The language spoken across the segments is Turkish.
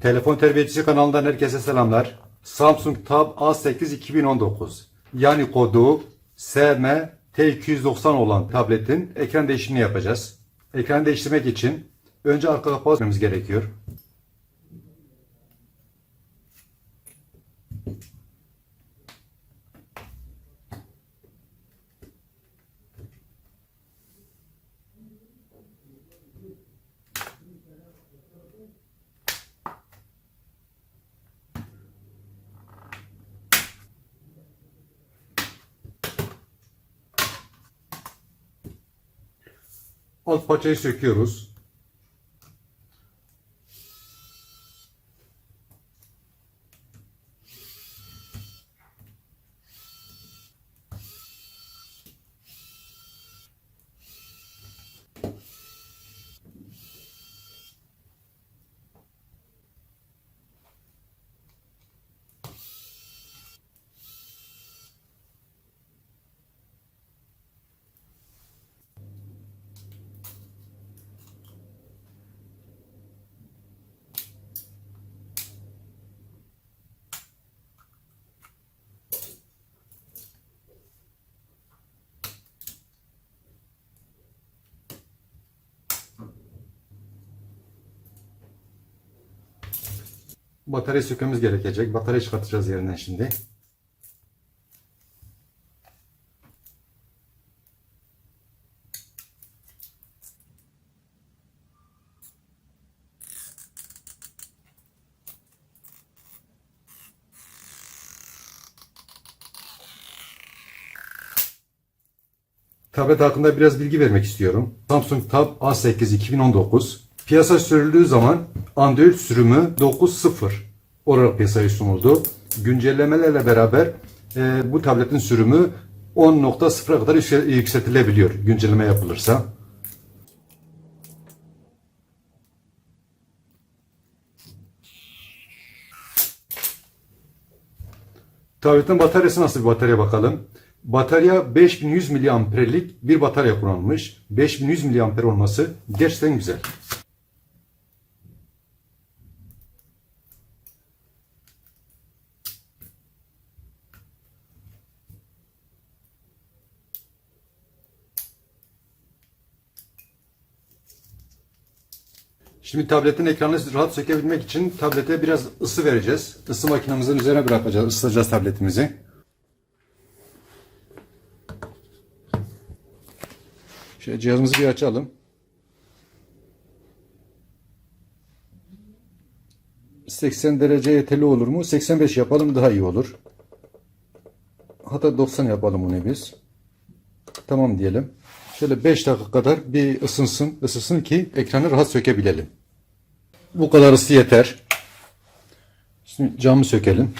Telefon Terbiyecisi kanalından herkese selamlar. Samsung Tab A8 2019 yani kodu SM-T290 olan tabletin ekran değişimini yapacağız. Ekran değiştirmek için önce arka kapağı açmamız gerekiyor. Alt parçayı söküyoruz. Batarya sökmemiz gerekecek. Batarya çıkartacağız yerinden şimdi. Tablet hakkında biraz bilgi vermek istiyorum. Samsung Tab A8 2019 piyasa sürüldüğü zaman Android sürümü 9.0 olarak piyasaya sunuldu. Güncellemelerle beraber e, bu tabletin sürümü 10.0'a kadar yüksel- yükseltilebiliyor güncelleme yapılırsa. Tabletin bataryası nasıl bir batarya bakalım. Batarya 5100 miliamperlik bir batarya kullanılmış. 5100 miliamper olması gerçekten güzel. Şimdi tabletin ekranını rahat sökebilmek için tablete biraz ısı vereceğiz. Isı makinemizin üzerine bırakacağız, ısıtacağız tabletimizi. Şöyle cihazımızı bir açalım. ...80 derece yeterli olur mu? 85 yapalım daha iyi olur. Hatta 90 yapalım bunu biz. Tamam diyelim. Şöyle 5 dakika kadar bir ısınsın, ısısın ki ekranı rahat sökebilelim. Bu kadar ısı yeter. Şimdi camı sökelim.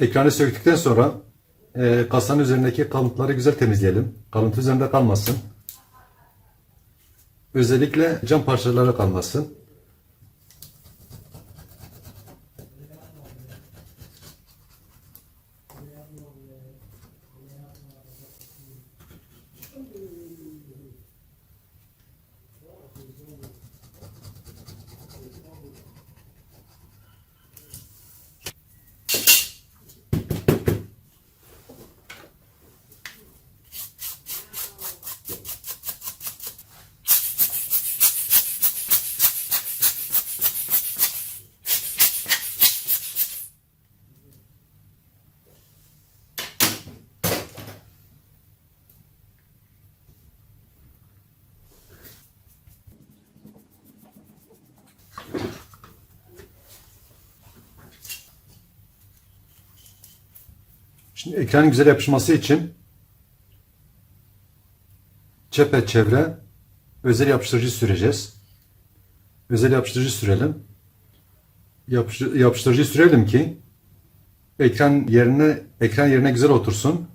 Ekranı söktükten sonra e, kasanın üzerindeki kalıntıları güzel temizleyelim. Kalıntı üzerinde kalmasın. Özellikle cam parçaları kalmasın. Şimdi ekranın güzel yapışması için çepeçevre özel yapıştırıcı süreceğiz. Özel yapıştırıcı sürelim. Yapıştır, yapıştırıcı sürelim ki ekran yerine ekran yerine güzel otursun.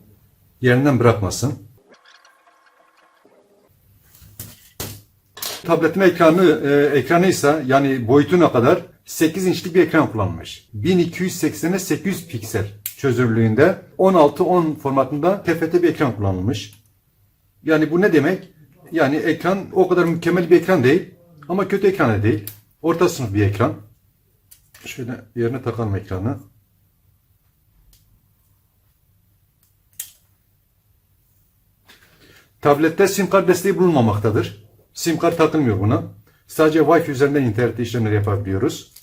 Yerinden bırakmasın. Tabletin ekranı e, ekranıysa yani boyutuna kadar 8 inçlik bir ekran kullanmış. 1280'e 800 piksel çözünürlüğünde 16-10 formatında TFT bir ekran kullanılmış. Yani bu ne demek? Yani ekran o kadar mükemmel bir ekran değil ama kötü ekran da değil. Orta sınıf bir ekran. Şöyle yerine takalım ekranı. Tablette sim kart desteği bulunmamaktadır. Sim kart takılmıyor buna. Sadece Wi-Fi üzerinden internet işlemleri yapabiliyoruz.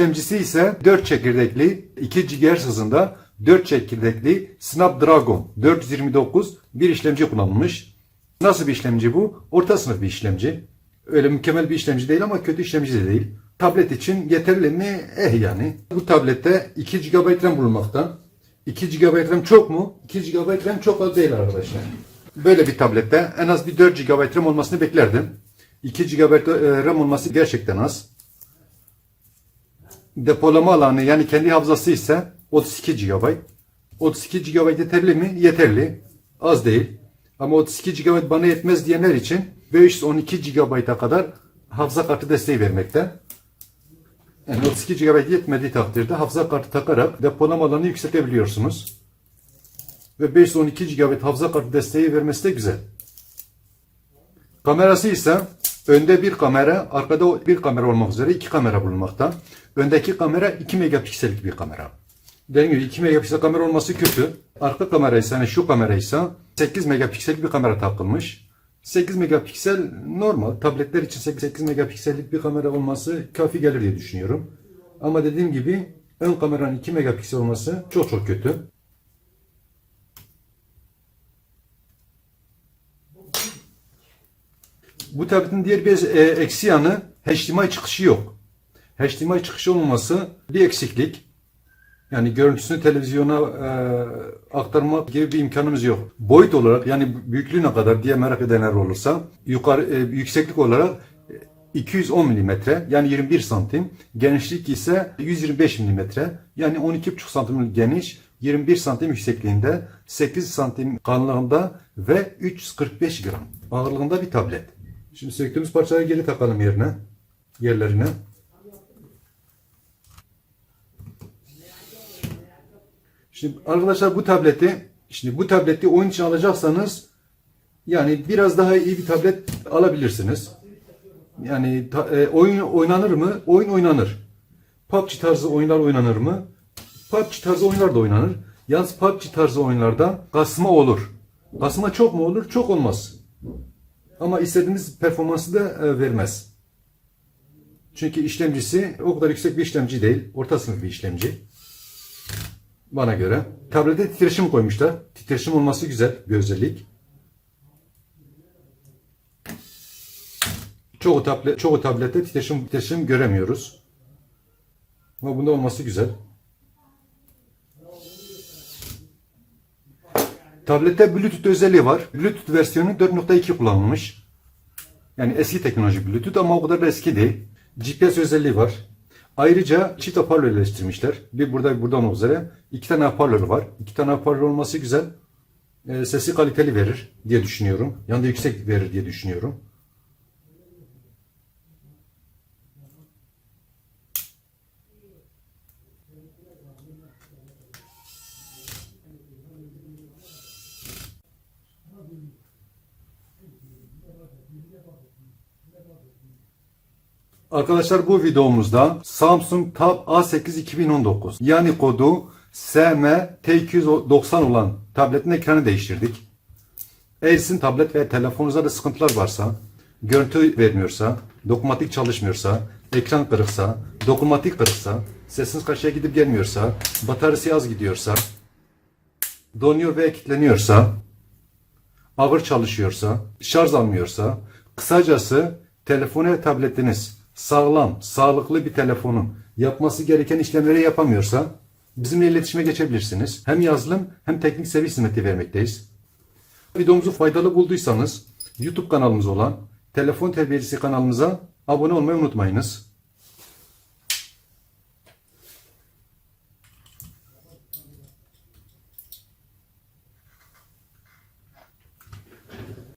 İşlemcisi ise 4 çekirdekli 2 GHz hızında 4 çekirdekli Snapdragon 429 bir işlemci kullanılmış. Nasıl bir işlemci bu? Orta sınıf bir işlemci. Öyle mükemmel bir işlemci değil ama kötü işlemci de değil. Tablet için yeterli mi? Eh yani. Bu tablette 2 GB RAM bulunmakta. 2 GB RAM çok mu? 2 GB RAM çok az değil arkadaşlar. Böyle bir tablette en az bir 4 GB RAM olmasını beklerdim. 2 GB RAM olması gerçekten az. Depolama alanı yani kendi hafızası ise 32 GB. 32 GB yeterli mi? Yeterli. Az değil. Ama 32 GB bana yetmez diyenler için 512 GB'a kadar hafıza kartı desteği vermekte. Yani 32 GB yetmediği takdirde hafıza kartı takarak depolama alanı yükseltebiliyorsunuz. Ve 512 GB hafıza kartı desteği vermesi de güzel. Kamerası ise önde bir kamera, arkada bir kamera olmak üzere iki kamera bulunmakta. Öndeki kamera 2 megapiksellik bir kamera. Dediğim gibi 2 megapiksel kamera olması kötü. Arka kamera ise hani şu kamera ise 8 megapiksellik bir kamera takılmış. 8 megapiksel normal. Tabletler için 8, 8 megapiksellik bir kamera olması kafi gelir diye düşünüyorum. Ama dediğim gibi ön kameranın 2 megapiksel olması çok çok kötü. Bu tabletin diğer bir e, eksi yanı HDMI çıkışı yok. HDMI çıkışı olmaması bir eksiklik. Yani görüntüsünü televizyona e, aktarmak gibi bir imkanımız yok. Boyut olarak yani büyüklüğüne kadar diye merak edenler olursa yukarı e, yükseklik olarak 210 mm yani 21 santim. Genişlik ise 125 mm yani 12,5 santim geniş 21 santim yüksekliğinde 8 santim kalınlığında ve 345 gram ağırlığında bir tablet. Şimdi söktüğümüz parçaları geri takalım yerine. Yerlerine. Şimdi arkadaşlar bu tableti şimdi bu tableti oyun için alacaksanız yani biraz daha iyi bir tablet alabilirsiniz. Yani ta- e, oyun oynanır mı? Oyun oynanır. PUBG tarzı oyunlar oynanır mı? PUBG tarzı oyunlar da oynanır. Yalnız PUBG tarzı oyunlarda kasma olur. Kasma çok mu olur? Çok olmaz. Ama istediğiniz performansı da e, vermez. Çünkü işlemcisi o kadar yüksek bir işlemci değil. Orta sınıf bir işlemci. Bana göre. Tablete titreşim koymuşlar. Titreşim olması güzel bir özellik. Çoğu, tablet, çoğu tablette titreşim, titreşim göremiyoruz. Ama bunda olması güzel. Tablette Bluetooth özelliği var. Bluetooth versiyonu 4.2 kullanılmış. Yani eski teknoloji Bluetooth ama o kadar da eski değil. GPS özelliği var. Ayrıca çift hoparlör. Bir burada bir burada olmak üzere. İki tane hoparlör var. İki tane hoparlör olması güzel. E, sesi kaliteli verir diye düşünüyorum. Yani da yüksek verir diye düşünüyorum. Arkadaşlar bu videomuzda Samsung Tab A8 2019 yani kodu SM-T290 olan tabletin ekranı değiştirdik. Eğer sizin tablet ve telefonunuzda da sıkıntılar varsa, görüntü vermiyorsa, dokunmatik çalışmıyorsa, ekran kırıksa, dokunmatik kırıksa, sesiniz karşıya gidip gelmiyorsa, bataryası az gidiyorsa, donuyor veya kilitleniyorsa, ağır çalışıyorsa, şarj almıyorsa, kısacası telefonu ve tabletiniz sağlam, sağlıklı bir telefonun yapması gereken işlemleri yapamıyorsa bizimle iletişime geçebilirsiniz. Hem yazılım hem teknik servis hizmeti vermekteyiz. Videomuzu faydalı bulduysanız YouTube kanalımız olan Telefon Terbiyecisi kanalımıza abone olmayı unutmayınız.